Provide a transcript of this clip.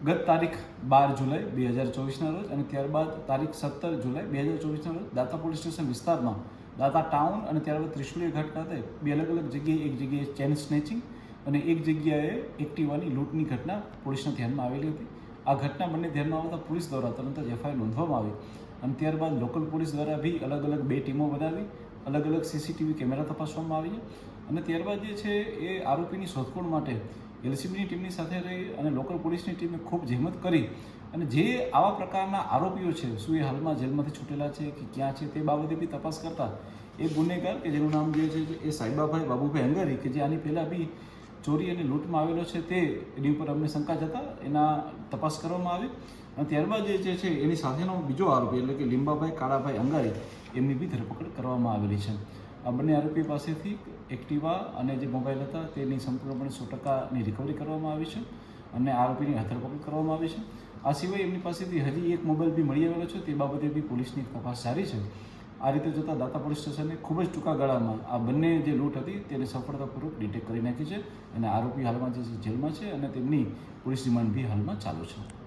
ગત તારીખ બાર જુલાઈ બે હજાર ચોવીસના રોજ અને ત્યારબાદ તારીખ સત્તર જુલાઈ બે હજાર ચોવીસના રોજ દાતા પોલીસ સ્ટેશન વિસ્તારમાં દાતા ટાઉન અને ત્યારબાદ ત્રિશુલિયા ઘાટ ખાતે બે અલગ અલગ જગ્યાએ એક જગ્યાએ ચેન સ્નેચિંગ અને એક જગ્યાએ એક્ટિવાની લૂંટની ઘટના પોલીસના ધ્યાનમાં આવેલી હતી. આ ઘટના બંને ધ્યાનમાં આવતા પોલીસ દ્વારા તરત જ એફઆઈઆર નોંધવામાં આવી અને ત્યારબાદ લોકલ પોલીસ દ્વારા બી અલગ અલગ બે ટીમો બનાવી, અલગ અલગ સીસીટીવી કેમેરા તપાસવામાં આવી અને ત્યારબાદ જે છે એ આરોપીની શોધખોળ માટે એલસીબીની ટીમની સાથે રહી અને લોકલ પોલીસની ટીમે ખૂબ જહેમત કરી અને જે આવા પ્રકારના આરોપીઓ છે, શું એ હાલમાં જેલમાંથી છૂટેલા છે કે ક્યાં છે તે બાબતે બી તપાસ કરતા, એ ગુનેગાર કે જેનું નામ જે છે એ સાઈબાભાઈ બાબુભાઈ અંગારી કે જે આની પહેલાં બી ચોરી અને લૂંટમાં આવેલો છે તે એની ઉપર અમને શંકા જતા એના તપાસ કરવામાં આવી અને ત્યારબાદ જે છે, એની સાથેનો બીજો આરોપી એટલે કે લીંબાભાઈ કાળાભાઈ અંગારી, એમની બી ધરપકડ કરવામાં આવેલી છે. આ બંને આરોપી પાસેથી એક્ટિવા અને જે મોબાઈલ હતા તેની સંપૂર્ણપણે સો ટકાની રિકવરી કરવામાં આવી છે અને આરોપીની ધરપકડ કરવામાં આવી છે. આ સિવાય એમની પાસેથી હજી એક મોબાઈલ બી મળી આવેલો છે તે બાબતે બી પોલીસની તપાસ જારી છે. આ રીતે જોતાં દાતા પોલીસ સ્ટેશને ખૂબ જ ટૂંકા ગાળામાં આ બંને જે લૂંટ હતી તેને સફળતાપૂર્વક ડિટેક્ટ કરી નાખી છે અને આરોપી હાલમાં જે જેલમાં છે અને તેમની પોલીસ રિમાન્ડ બી હાલમાં ચાલુ છે.